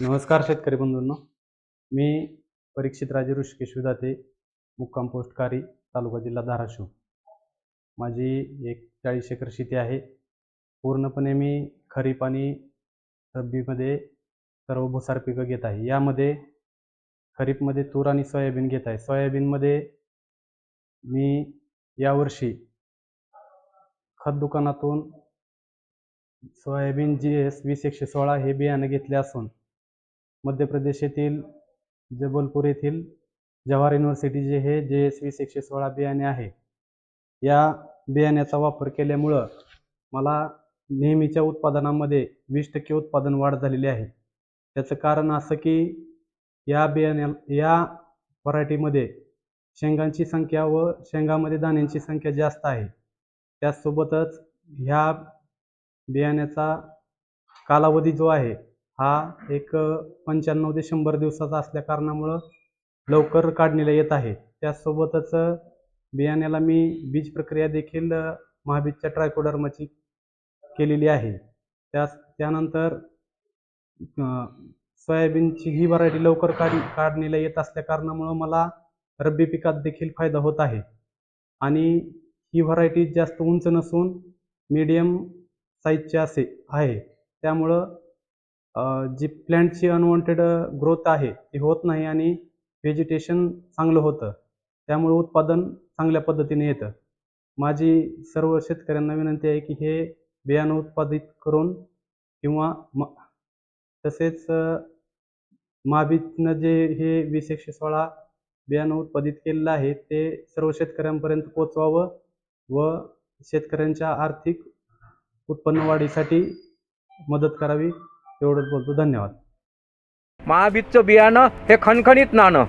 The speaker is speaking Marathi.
नमस्कार शेतकरी बंधूंनो. मी परीक्षित राजे ऋषिकेश विदाते मुक्काम पोस्टकारी तालुका जिल्हा धाराशिव. माझी एक चाळीस एकर शेती आहे. पूर्णपणे मी खरीप आणि रब्बीमध्ये सर्व भुसार पिकं घेत आहे. यामध्ये खरीपमध्ये तूर आणि सोयाबीन घेत आहे. सोयाबीनमध्ये मी यावर्षी खत दुकानातून सोयाबीन जी एस वीस एकशे सोळा हे बियाणं घेतले असून मध्य प्रदेश येथील जबलपूर येथील जवाहर युनिव्हर्सिटीचे हे जे एस वीस एकशे सोळा बियाणे आहे. या बियाण्याचा वापर केल्यामुळं मला नेहमीच्या उत्पादनामध्ये वीस टक्के उत्पादन वाढ झालेली आहे. त्याचं कारण असं की या बियाण्या या व्हरायटीमध्ये शेंगांची संख्या व शेंगामध्ये दाण्यांची संख्या जास्त आहे. त्याचसोबतच ह्या बियाण्याचा कालावधी जो आहे हा एक पंच्याण्णव ते शंभर दिवसाचा असल्या कारणामुळं लवकर काढणीला येत आहे. त्याचसोबतच बियाण्याला मी बीज प्रक्रिया देखील महाबीजच्या ट्रायकोडर्माची केलेली आहे. त्या त्यानंतर सोयाबीनची ही व्हरायटी लवकर काढ काढणीला येत असल्या कारणामुळं मला रब्बी पिकात देखील फायदा होत आहे. आणि ही व्हरायटी जास्त उंच नसून मीडियम साईजची असे आहे. त्यामुळं जी प्लॅन्टची अनवॉन्टेड ग्रोथ आहे ती होत नाही आणि व्हेजिटेशन चांगलं होतं. त्यामुळे उत्पादन चांगल्या पद्धतीने येतं. माझी सर्व शेतकऱ्यांना विनंती आहे की हे बियाणं उत्पादित करून किंवा म तसेच माबीतनं महाबीजनं जे हे वीस एकशे सोळा बियाणं उत्पादित केलेलं आहे ते सर्व शेतकऱ्यांपर्यंत पोचवावं व शेतकऱ्यांच्या आर्थिक उत्पन्न वाढीसाठी मदत करावी. एवढंच बोलतो. धन्यवाद. महाबीजचं बियाणं हे खणखणीत नाणं.